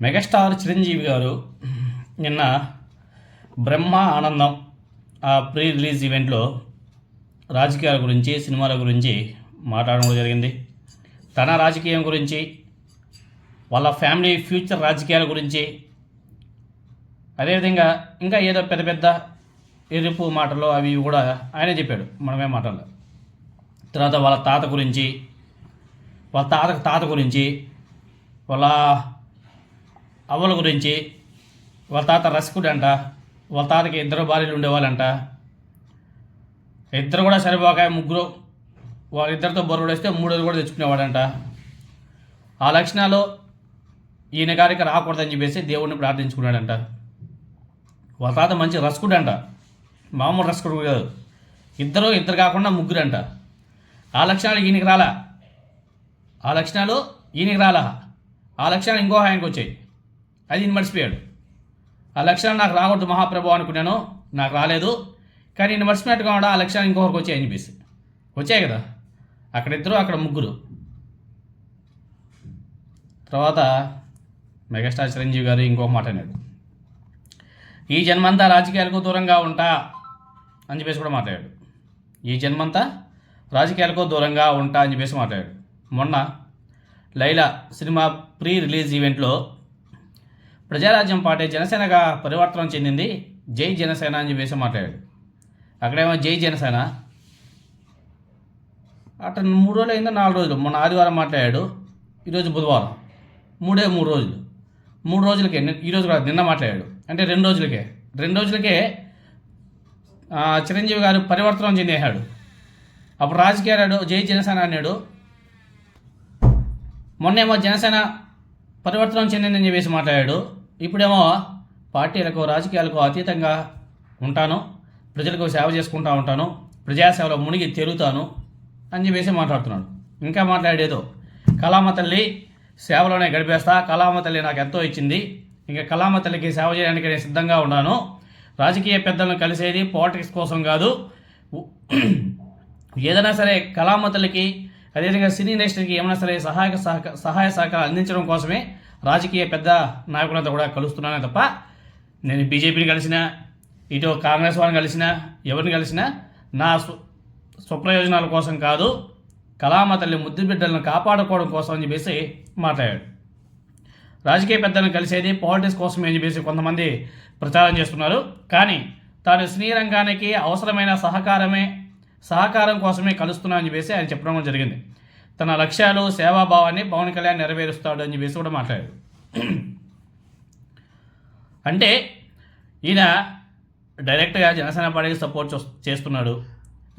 Megastar Chiranjeevi గారు నిన్న బ్రహ్మ ఆనందం ఆ ప్రీ రిలీజ్ ఈవెంట్లో రాజకీయాల గురించి సినిమాల గురించి మాట్లాడడం జరిగింది. తన రాజకీయం గురించి వాళ్ళ ఫ్యామిలీ ఫ్యూచర్ రాజకీయాల గురించి అదేవిధంగా ఇంకా ఏదో పెద్ద పెద్ద ఎరుపు మాటలు అవి ఇవి కూడా ఆయనే చెప్పాడు. మనమే మాటలు తర్వాత వాళ్ళ తాత గురించి వాళ్ళ తాత తాత గురించి వాళ్ళ అవ్వల గురించి వాళ్ళ తాత రసికుడు అంట వాళ్ళ తాతకి ఇద్దరు భార్యలు ఉండేవాళ్ళంట. ఇద్దరు కూడా సరిపోక ముగ్గురు వాళ్ళిద్దరితో బొరుడు వేస్తే మూడోది కూడా తెచ్చుకునేవాడంట. ఆ లక్షణాలు ఈయన గారికి రాకూడదని చెప్పేసి దేవుడిని ప్రార్థించుకున్నాడంట. వాళ్ళ తాత మంచి రసకుడు అంట మామూలు రసకుడు కాదు. ఇద్దరు ఇద్దరు కాకుండా ముగ్గురంట. ఆ లక్షణాలు ఈయనకి రాలా? ఆ లక్షణాలు ఈయనకి రాలా? ఆ లక్షణాలు ఇంకో ఆయనకు వచ్చాయి అది ఈయన మర్చిపోయాడు. ఆ లక్షణాలు నాకు రాకూడదు మహాప్రభు అనుకున్నాను నాకు రాలేదు. కానీ నేను మర్చిపోయినట్టుగా కూడా ఆ లక్షణాలు ఇంకొకరికి వచ్చాయి అనిపిస్తే వచ్చాయి కదా? అక్కడ ఇద్దరు అక్కడ ముగ్గురు. తర్వాత మెగాస్టార్ చిరంజీవి గారు ఇంకొక మాట అన్నాడు. ఈ జన్మంతా రాజకీయాలకు దూరంగా ఉంటా అని చెప్పేసి కూడా మాట్లాడాడు. ఈ జన్మంతా రాజకీయాలకు దూరంగా ఉంటా అని చెప్పేసి మాట్లాడాడు. మొన్న లైలా సినిమా ప్రీ రిలీజ్ ఈవెంట్లో ప్రజారాజ్యం పార్టీ జనసేనగా పరివర్తనం చెందింది జై జనసేన అని చెప్పేసి మాట్లాడాడు. అక్కడేమో జై జనసేన. అతను మూడు రోజులు అయిందో నాలుగు రోజులు. మొన్న ఆదివారం మాట్లాడాడు. ఈరోజు బుధవారం. మూడే మూడు రోజులు. మూడు రోజులకే ఈరోజు కూడా నిన్న మాట్లాడాడు. అంటే రెండు రోజులకే. రెండు రోజులకే చిరంజీవి గారు పరివర్తనం చెందేశాడు. అప్పుడు రాజకీయాలు జై జనసేన అన్నాడు. మొన్నేమో జనసేన పరివర్తనం చెందిందని చెప్పేసి మాట్లాడాడు. ఇప్పుడేమో పార్టీలకు రాజకీయాలకు అతీతంగా ఉంటాను. ప్రజలకు సేవ చేసుకుంటా ఉంటాను. ప్రజాసేవలో మునిగి తెరుతాను అని చెప్పేసి మాట్లాడుతున్నాడు. ఇంకా మాట్లాడేదో కళామ తల్లి సేవలోనే గడిపేస్తా కళామ తల్లి నాకు ఎంతో ఇచ్చింది. ఇంకా కళామ తల్లికి సేవ చేయడానికి నేను సిద్ధంగా ఉన్నాను. రాజకీయ పెద్దలను కలిసేది పాలిటిక్స్ కోసం కాదు. ఏదైనా సరే కళామ తల్లికి అదేవిధంగా సినీ ఇండస్ట్రీకి ఏమైనా సరే సహాయక సహక సహాయ సహకారం అందించడం కోసమే రాజకీయ పెద్ద నాయకులంతా కూడా కలుస్తున్నానే తప్ప నేను బీజేపీని కలిసినా ఇటు కాంగ్రెస్ వాళ్ళని కలిసినా ఎవరిని కలిసినా నా సు స్వప్రయోజనాల కోసం కాదు కళామ తల్లి ముద్దు బిడ్డలను కాపాడుకోవడం కోసం అని చెప్పేసి మాట్లాడాడు. రాజకీయ పెద్దలను కలిసేది పాలిటిక్స్ కోసమే అని చెప్పేసి కొంతమంది ప్రచారం చేస్తున్నారు. కానీ తాను సినీ రంగానికి అవసరమైన సహకారమే సహకారం కోసమే కలుస్తున్నా అని చెప్పేసి ఆయన చెప్పడం జరిగింది. తన లక్ష్యాలు సేవాభావాన్ని పవన్ కళ్యాణ్ నెరవేరుస్తాడు అని చెప్పేసి కూడా మాట్లాడాడు. అంటే ఈయన డైరెక్ట్గా జనసేన పార్టీకి సపోర్ట్ చేస్తున్నాడు.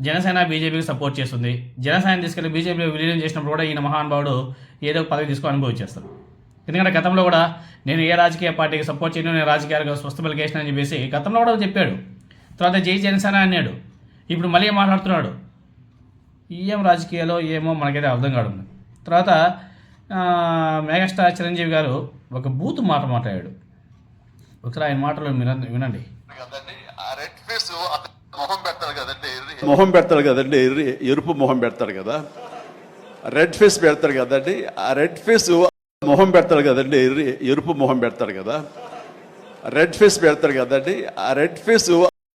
జనసేన బీజేపీకి సపోర్ట్ చేస్తుంది. జనసేన తీసుకెళ్ళి బీజేపీలో విలీనం చేసినప్పుడు కూడా ఈయన మహానుభావుడు ఏదో ఒక పదవి తీసుకొని అనుభవించేస్తాడు. ఎందుకంటే గతంలో కూడా నేను ఏ రాజకీయ పార్టీకి సపోర్ట్ చేయను నేను రాజకీయాలకు స్వస్థ పలికేసిన అని చెప్పేసి గతంలో కూడా చెప్పాడు. తర్వాత జై జనసేన అన్నాడు. ఇప్పుడు మళ్ళీ మాట్లాడుతున్నాడు? ఏం రాజకీయాలో ఏమో మనకైతే అర్థం కాదు తర్వాత మెగాస్టార్ చిరంజీవి గారు ఒక బూత్ మాట మాట్లాడాడు. ఒకసారి ఆయన మాటలు వినండి వినండి. కదండి ఆ రెడ్ ఫేస్ మొహం కదండి ఎర్రి. మొహం పెడతారు కదండి ఎరుపు మొహం పెడతారు కదా. రెడ్ ఫేస్ పెడతారు కదండి ఆ రెడ్ ఫేస్ మొహం పెడతారు కదండి ఎర్రి. ఎరుపు మొహం పెడతారు కదా. రెడ్ ఫేస్ పెడతారు కదండి ఆ రెడ్ ఫేస్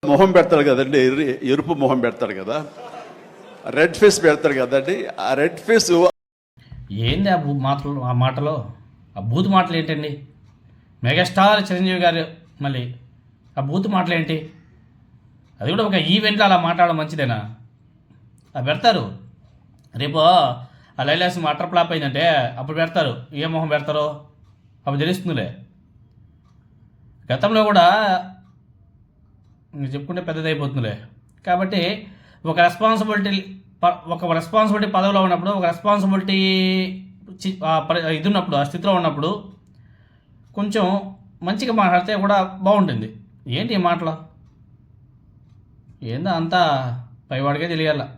మొహం పెడతారు కదండి ఎర్రి. ఎరుపు మొహం పెడతారు కదా. రెడ్ ఫేస్ పెడతారు కదండి. ఆ రెడ్ ఫేస్ ఏంది ఆ మాటలు ఆ మాటలో? ఆ బూత్ మాటలు ఏంటండి? మెగాస్టార్ చిరంజీవి గారు మళ్ళీ ఆ బూత్ మాటలు ఏంటి? అది కూడా ఒక ఈవెంట్లో అలా మాట్లాడడం మంచిదేనా? అది పెడతారు. రేపు ఆ లైలాస్ మటర్ ఫ్లాప్ అయిందంటే అప్పుడు పెడతారు. ఏ మొహం పెడతారో? అప్పుడు తెలుస్తుందిలే. గతంలో కూడా చెప్పుకుంటే పెద్దది అయిపోతుందిలే కాబట్టి ఒక రెస్పాన్సిబిలిటీ ప- ఒక రెస్పాన్సిబిలిటీ పదవిలో ఉన్నప్పుడు ఒక రెస్పాన్సిబిలిటీ ఇది ఉన్నప్పుడు ఆ స్థితిలో ఉన్నప్పుడు కొంచెం మంచిగా మాట్లాడితే కూడా బాగుంటుంది. ఏంటి ఈ మాటలు? ఏందో అంతా పైవాడికే తెలియాల.